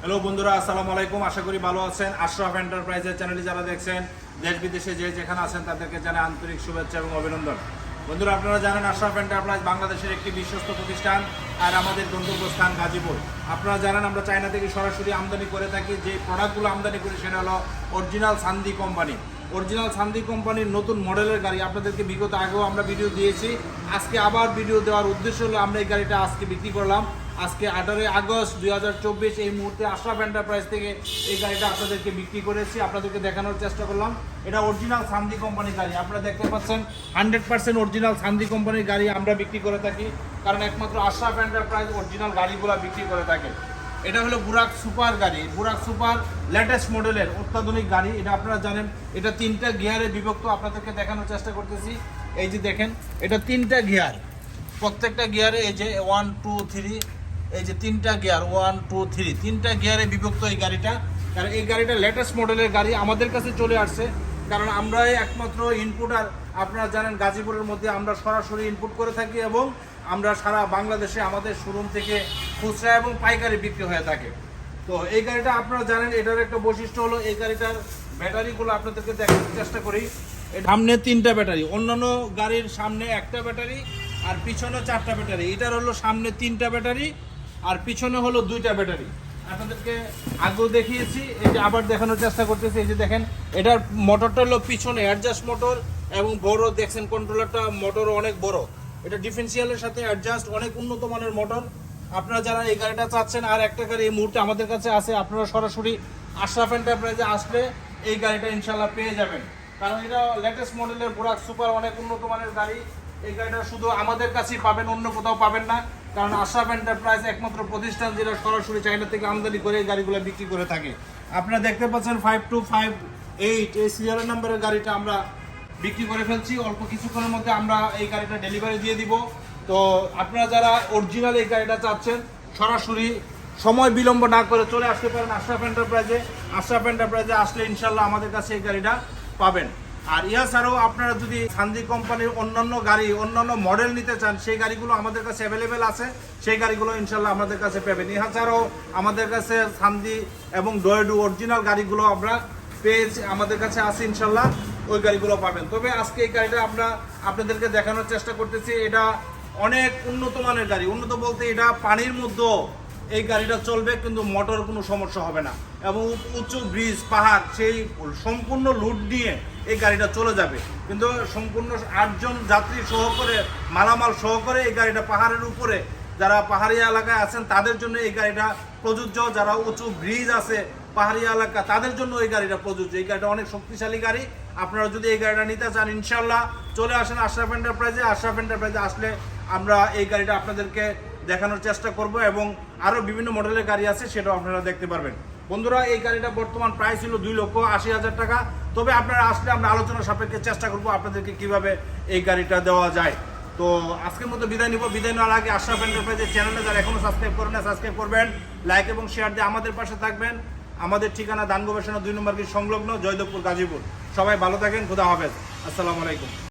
Hello বন্ধুরা, আসসালামু আলাইকুম। আশা করি ভালো আছেন। আশরাফ এন্টারপ্রাইজের চ্যানেলটি যারা দেখছেন, দেশ বিদেশে যে যেখানে আছেন, তাদেরকে জানাই আন্তরিক শুভেচ্ছা এবং অভিনন্দন। বন্ধুরা, আপনারা জানেন আশরাফ এন্টারপ্রাইজ বাংলাদেশের একটি বিশ্বস্ত প্রতিষ্ঠান আর আমাদের গন্তব্যস্থান গাজীপুর। আপনারা জানেন, আমরা চায়না থেকে সরাসরি আমদানি করে থাকি। যে প্রোডাক্টগুলো আমদানি করি, সেটা হলো অরিজিনাল সান্দি কোম্পানি অরিজিনাল সান্দি কোম্পানির নতুন মডেলের গাড়ি আপনাদেরকে বিগত আগেও আমরা ভিডিও দিয়েছি। আজকে আবার ভিডিও দেওয়ার উদ্দেশ্য হলো আমরা এই গাড়িটা আজকে বিক্রি করলাম। আজকে আঠারোই আগস্ট দুই হাজার চব্বিশ এই মুহূর্তে আশরাফ এন্টারপ্রাইজ থেকে এই গাড়িটা আপনাদেরকে বিক্রি করেছি। আপনাদেরকে দেখানোর চেষ্টা করলাম। এটা অরিজিনাল সান্দি কোম্পানির গাড়ি। আপনারা দেখতে পাচ্ছেন, হান্ড্রেড পার্সেন্ট অরিজিনাল সান্দি কোম্পানির গাড়ি আমরা বিক্রি করে থাকি। কারণ একমাত্র আশরাফ এন্টারপ্রাইজ অরিজিনাল গাড়িগুলো বিক্রি করে থাকে। এটা হলো বুরাক সুপার গাড়ি। বুরাক সুপার লেটেস্ট মডেলের অত্যাধুনিক গাড়ি। এটা আপনারা জানেন, এটা তিনটা গিয়ারে বিভক্ত। আপনাদেরকে দেখানোর চেষ্টা করতেছি। এই যে দেখেন, এটা তিনটা গিয়ার। প্রত্যেকটা গিয়ারে এই যে ওয়ান টু থ্রি এই যে তিনটা গিয়ার ওয়ান টু থ্রি তিনটা গিয়ারে বিভক্ত এই গাড়িটা। কারণ এই গাড়িটা লেটেস্ট মডেলের গাড়ি। আমাদের কাছে চলে আসছে কারণ আমরাই একমাত্র ইনপুটার আপনারা জানেন গাজীপুরের মধ্যে আমরা সরাসরি ইনপুট করে থাকি এবং আমরা সারা বাংলাদেশে আমাদের শোরুম থেকে খুচরা এবং পাইকারি বিক্রি হয়ে থাকে। তো এই গাড়িটা আপনারা জানেন, এটার একটা বৈশিষ্ট্য হলো এই গাড়িটার ব্যাটারিগুলো আপনাদেরকে দেখার চেষ্টা করি। সামনে তিনটা ব্যাটারি, অন্যান্য গাড়ির সামনে একটা ব্যাটারি আর পিছনে চারটা ব্যাটারি। এটার হলো সামনে তিনটা ব্যাটারি আর পিছনে হলো দুইটা ব্যাটারি। আপনাদেরকে আগেও দেখিয়েছি, এই যে আবার দেখানোর চেষ্টা করতেছি। এই যে দেখেন, এটার মোটরটা হলো পিছনে অ্যাডজাস্ট মোটর এবং বড় দেখছেন কন্ট্রোলারটা মোটর অনেক বড়। এটা ডিফেন্সিয়ালের সাথে অ্যাডজাস্ট অনেক উন্নত মানের মোটর আপনারা যারা এই গাড়িটা চাচ্ছেন, আর একটা গাড়ি এই মুহূর্তে আমাদের কাছে আছে, আপনারা সরাসরি আশরাফ এন্টারপ্রাইজে আসলে এই গাড়িটা ইনশাল্লাহ পেয়ে যাবেন। কারণ এটা লেটেস্ট মডেলের বুরাক সুপার অনেক উন্নত মানের গাড়ি। এই গাড়িটা শুধু আমাদের কাছেই পাবেন, অন্য কোথাও পাবেন না। কারণ আশরাফ এন্টারপ্রাইজ একমাত্র প্রতিষ্ঠান যেটা সরাসরি চাইনা থেকে আমদানি করে এই গাড়িগুলো বিক্রি করে থাকে। আপনারা দেখতে পাচ্ছেন ফাইভ টু ফাইভ এইট এই সিরিয়াল নাম্বারের গাড়িটা আমরা বিক্রি করে ফেলছি। অল্প কিছুক্ষণের মধ্যে আমরা এই গাড়িটা ডেলিভারি দিয়ে দিব। তো আপনারা যারা অরিজিনাল এই গাড়িটা চাচ্ছেন, সরাসরি সময় বিলম্ব না করে চলে আসতে পারেন আশরাফ এন্টারপ্রাইজে আশরাফ এন্টারপ্রাইজে আসলে ইনশাল্লাহ আমাদের কাছে এই গাড়িটা পাবেন। আর ইয়া ছাড়াও আপনারা যদি সান্দি কোম্পানির অন্যান্য গাড়ি, অন্যান্য মডেল নিতে চান, সেই গাড়িগুলো আমাদের কাছে অ্যাভেলেবেল আছে। সেই গাড়িগুলো ইনশাল্লাহ আমাদের কাছে পাবেন। ইহা ছাড়াও আমাদের কাছে সান্দি এবং ডয়েডু অরিজিনাল গাড়িগুলো আমরা পেয়েছি আমাদের কাছে আছে ইনশাল্লাহ, ওই গাড়িগুলো পাবেন। তবে আজকে এই গাড়িটা আমরা আপনাদেরকে দেখানোর চেষ্টা করতেছি, এটা অনেক উন্নত মানের গাড়ি। উন্নত বলতে এটা পানির মধ্যেও এই গাড়িটা চলবে, কিন্তু মোটর কোনো সমস্যা হবে না। এবং উঁচু ব্রিজ, পাহাড়, সেই সম্পূর্ণ লুট নিয়ে এই গাড়িটা চলে যাবে। কিন্তু সম্পূর্ণ আটজন যাত্রী সহ করে মালামাল সহ করে এই গাড়িটা পাহাড়ের উপরে, যারা পাহাড়ি এলাকায় আছেন, তাদের জন্য এই গাড়িটা প্রযোজ্য। যারা উঁচু ব্রিজ আছে, পাহাড়ি এলাকা, তাদের জন্য এই গাড়িটা প্রযোজ্য। এই গাড়িটা অনেক শক্তিশালী গাড়ি। আপনারা যদি এই গাড়িটা নিতে চান ইনশাল্লাহ চলে আসেন আশরাফ এন্টারপ্রাইজে আশরাফ এন্টারপ্রাইজে আসলে আমরা এই গাড়িটা আপনাদেরকে দেখানোর চেষ্টা করব এবং আরও বিভিন্ন মডেলের গাড়ি আছে, সেটাও আপনারা দেখতে পারবেন। বন্ধুরা, এই গাড়িটা বর্তমান প্রাইস ছিল দুই লক্ষ আশি হাজার টাকা। তবে আপনারা আসলে আমরা আলোচনা সাপেক্ষে চেষ্টা করব আপনাদেরকে কীভাবে এই গাড়িটা দেওয়া যায়। তো আজকের মতো বিদায় নিব। বিদায় নেওয়ার আগে আশরাফ এন্টারপ্রাইজের চ্যানেলটা যারা এখনও সাবস্ক্রাইব করেন না সাবস্ক্রাইব করবেন। লাইক এবং শেয়ার দিয়ে আমাদের পাশে থাকবেন। আমাদের ঠিকানা দান গবেষণা দুই নম্বর সংলগ্ন, জয়দেবপুর, গাজীপুর। সবাই ভালো থাকেন, খুদা হাফেজ। আসসালামু আলাইকুম।